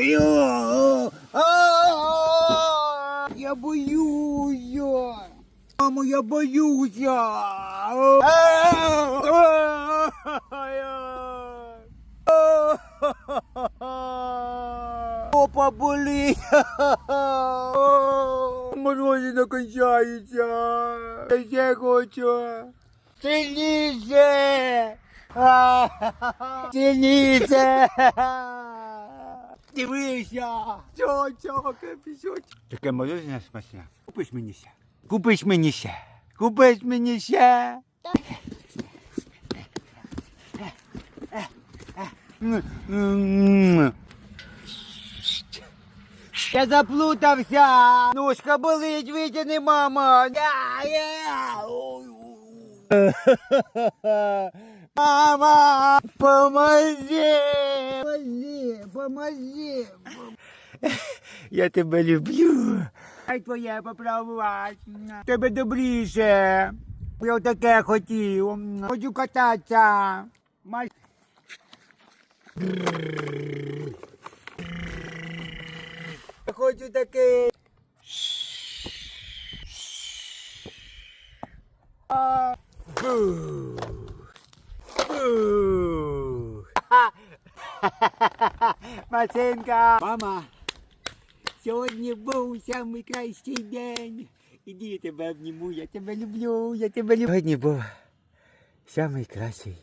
Ой-ой-ой. Я боюся. Мамо, я боюся. Опа болить. Морозина кончається. Я ще хочу. Сильніше. Сильніше. Дивися. Чого, чого, капісуть. Таке морозина смачне. Купиш мені ще. Купиш мені ще. Купиш мені ще. Я заплутався. Ножка болить, витягни, мама. Мама, поможи. Поможи. Я тебе люблю. Ай твоє попробувати. Тебе добріше. Я таке хотів. Хочу кататися. Май- Я Хочу таке. Бу. Бу. Масинка. Мама, сьогодні був самий кращий день. Іди, я тебе обніму, я тебе люблю, я тебе люблю. Сьогодні був самий кращий